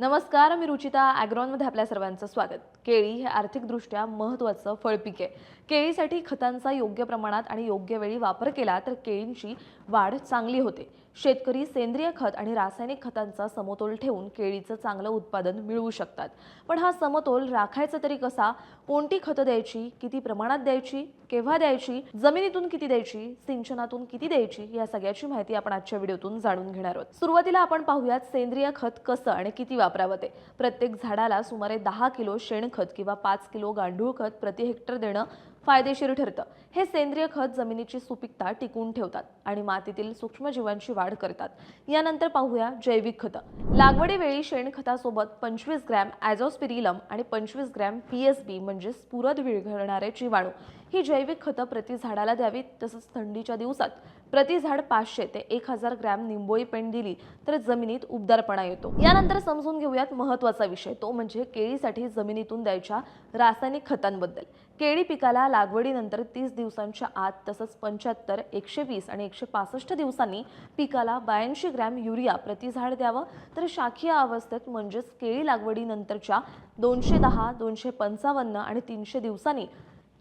नमस्कार मी रुचिता ॲग्रॉनमध्ये आपल्या सर्वांचं स्वागत. केळी हे आर्थिकदृष्ट्या महत्त्वाचं फळपीक आहे. केळीसाठी खतांचा योग्य प्रमाणात आणि योग्य वेळी वापर केला तर केळींची वाढ चांगली होते. शेतकरी सेंद्रिय खत आणि रासायनिक खतांचा समतोल ठेवून केळीचं चांगलं उत्पादन मिळवू शकतात. पण हा समतोल राखायचा तरी कसा? कोणती खतं द्यायची? किती प्रमाणात द्यायची? केव्हा द्यायची? जमिनीतून किती द्यायची? सिंचनातून किती द्यायची? या सगळ्याची माहिती आपण आजच्या व्हिडिओतून जाणून घेणार आहोत. सुरुवातीला आपण पाहूयात सेंद्रिय खत कसं आणि किती वापरावं ते. प्रत्येक झाडाला सुमारे दहा किलो शेणखत किंवा पाच किलो गांडूळ खत प्रति हेक्टर देणं फायदेशीर ठरतं. हे सेंद्रिय खत जमिनीची सुपीकता टिकून ठेवतात आणि मातीतील सूक्ष्मजीवांची वाढ करतात. यानंतर पाहूया जैविक खतं. लागवडीवेळी शेणखतासोबत पंचवीस ग्रॅम ॲझोस्पिरिलम आणि पंचवीस ग्रॅम पी एस बी म्हणजे स्फुरद विरघळणारे जीवाणू ही जैविक खतं प्रति झाडाला द्यावीत तसंच थंडीच्या दिवसात प्रति झाड पाचशे ते एक हजार ग्रॅम निंबोळी पेंड दिली तर जमिनीत उबदारपणा येतो. यानंतर समजून घेऊयात महत्त्वाचा विषय तो म्हणजे केळीसाठी जमिनीतून द्यायच्या रासायनिक खतांबद्दल. केळी पिकाला लागवडीनंतर तीस दिवसांच्या आत तसंच पंच्याहत्तर एकशे वीस आणि एकशे पासष्ट दिवसांनी पिकाला ब्याऐंशी ग्रॅम युरिया प्रति झाड द्यावं. तर शाखीय अवस्थेत म्हणजेच केळी लागवडीनंतरच्या दोनशे दहा दोनशे पंचावन्न आणि तीनशे दिवसांनी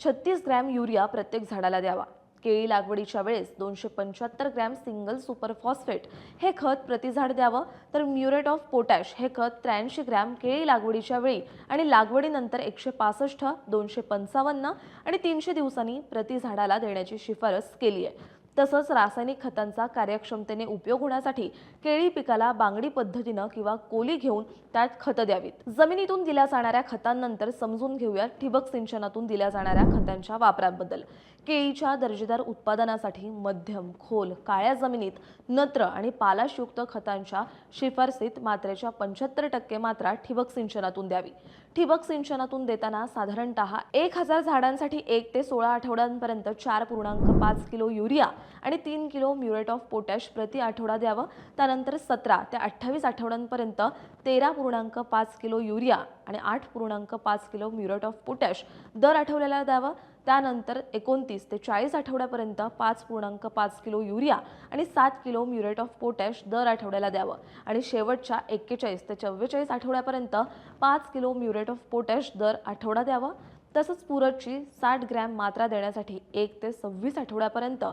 छत्तीस ग्रॅम युरिया प्रत्येक झाडाला द्यावा. केळी लागवडीच्या वेळेस दोनशे पंच्याहत्तर ग्रॅम सिंगल सुपर फॉस्फेट हे खत प्रति झाड द्यावं. तर म्युरेट ऑफ पोटॅश हे खत त्र्याऐंशी ग्रॅम केळी लागवडीच्या वेळी आणि लागवडीनंतर एकशे पासष्ट दोनशे पंचावन्न आणि तीनशे दिवसांनी प्रति झाडाला देण्याची शिफारस केली आहे तसंच रासायनिक खतांचा कार्यक्षमतेने उपयोग होण्यासाठी केळी पिकाला बांगडी पद्धतीनं किंवा कोली घेऊन त्यात खतं द्यावीत. जमिनीतून दिल्या जाणाऱ्या खतांनंतर समजून घेऊया ठिबक सिंचनातून दिल्या जाणाऱ्या खतांच्या वापराबद्दल. केळीच्या दर्जेदार उत्पादनासाठी मध्यम खोल काळ्या जमिनीत नत्र आणि पालाशयुक्त खतांच्या शिफारसीत मात्रेच्या पंच्याहत्तर टक्के मात्रा ठिबक सिंचनातून द्यावी. ठिबक सिंचनातून देताना साधारणतः एक हजार झाडांसाठी एक ते सोळा आठवड्यांपर्यंत चार पूर्णांक पाच किलो युरिया आणि तीन किलो म्युरेट ऑफ पोटॅश प्रति आठवडा द्यावं. त्यानंतर सतरा ते अठ्ठावीस आठवड्यांपर्यंत तेरा पूर्णांक पाच किलो युरिया आणि आठ पूर्णांक पाच किलो म्युरेट ऑफ पोटॅश दर आठवड्याला द्यावं. त्यानंतर एकोणतीस ते चाळीस आठवड्यापर्यंत पाच पूर्णांक पाच किलो युरिया आणि सात किलो म्युरेट ऑफ पोटॅश दर आठवड्याला द्यावं. आणि शेवटच्या एक्केचाळीस ते चव्वेचाळीस आठवड्यापर्यंत पाच किलो म्युरेट ऑफ पोटॅश दर आठवडा द्यावं. तसंच पुरदची साठ ग्रॅम मात्रा देण्यासाठी एक ते सव्वीस आठवड्यापर्यंत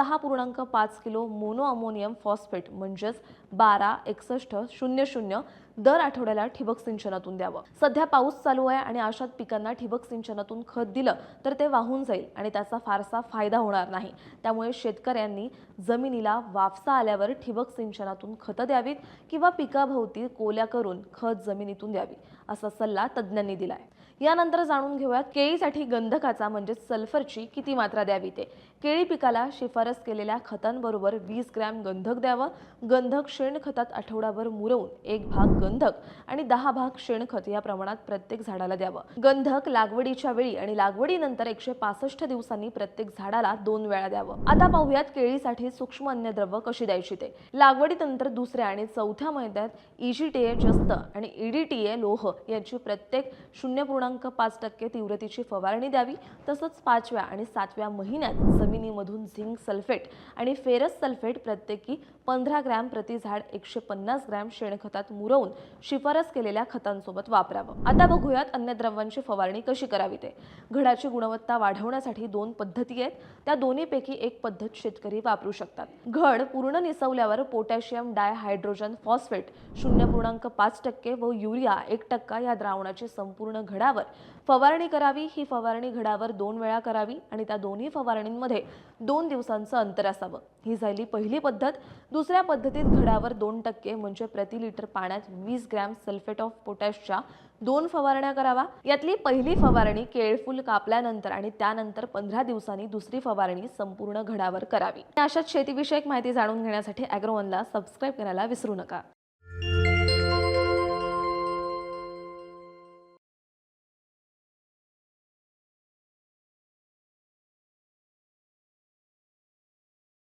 सहा पूर्णांक पाच किलो मोनो अमोनियम फॉस्फेट म्हणजेच बारा एकसष्ट शून्य शून्य दर आठवड्याला ठिबक सिंचनातून द्यावं. सध्या पाऊस चालू आहे आणि अशात पिकांना ठिबक सिंचनातून खत दिलं तर ते वाहून जाईल आणि त्याचा फारसा फायदा होणार नाही. त्यामुळे शेतकऱ्यांनी जमिनीला वाफसा आल्यावर ठिबक सिंचनातून खतं द्यावीत किंवा पिकाभोवती कोल्या करून खत जमिनीतून द्यावी असा सल्ला तज्ज्ञांनी दिलाय. यानंतर जाणून घेऊयात केळीसाठी गंधकाचा म्हणजे सल्फरची किती मात्रा द्यावी ते. केळी पिकाला शिफारस केलेल्या खतांबरोबर वीस ग्रॅम गंधक द्यावं. गंधक शेणखतात आठवडाभर मुरवून एक भाग गंधक आणि दहा भाग शेणखत या प्रमाणात प्रत्येक झाडाला द्यावं. गंधक लागवडीच्या वेळी आणि लागवडीनंतर एकशे पासष्ट दिवसांनी प्रत्येक झाडाला दोन वेळा द्यावं. आता पाहूयात केळीसाठी सूक्ष्म अन्नद्रव्य कशी द्यायची ते. लागवडीनंतर दुसऱ्या आणि चौथ्या महिन्यात इजीटीए जस्त आणि ईडीटीए लोह यांची प्रत्येक शून्य पूर्णांक पाच टक्के तीव्रतेची फवारणी द्यावी. तसंच पाचव्या आणि सातव्या महिन्यात जमिनीमधून झिंक सल्फेट आणि फेरस सल्फेट प्रत्येकी पंधरा ग्रॅम प्रति झाड एकशे पन्नास ग्रॅम शेणखतात मुरवून शिफारस केलेल्या खतांसोबत वापरावं. आता बघूयात अन्नद्रव्यांची फवारणी कशी करावी ते. घडाची गुणवत्ता वाढवण्यासाठी दोन पद्धती आहेत. त्या दोन्हीपैकी एक पद्धत शेतकरी वापरू शकतात. घड पूर्ण निसवल्यावर पोटॅशियम डायहायड्रोजन फॉस्फेट शून्य पूर्णांक पाच टक्के व युरिया एक टक्का या द्रावणाची संपूर्ण घडावर फवारणी करावी ही फवारणी घडावर दोन वेळा करावी आणि त्या दोन्ही फवारणींमध्ये दोन दिवसांचं अंतर असावं. ही झाली पहिली पद्धत. दुसऱ्या पद्धतीत घडावर दोन टक्के म्हणजे प्रति लिटर पाण्यात वीस ग्रॅम सल्फेट ऑफ पोटॅशच्या दोन फवारण्या करावा. यातली पहिली फवारणी केळफूल कापल्यानंतर आणि त्यानंतर पंधरा दिवसांनी दुसरी फवारणी संपूर्ण घडावर करावी. अशाच शेतीविषयक माहिती जाणून घेण्यासाठी अॅग्रोवनला सबस्क्राईब करायला विसरू नका.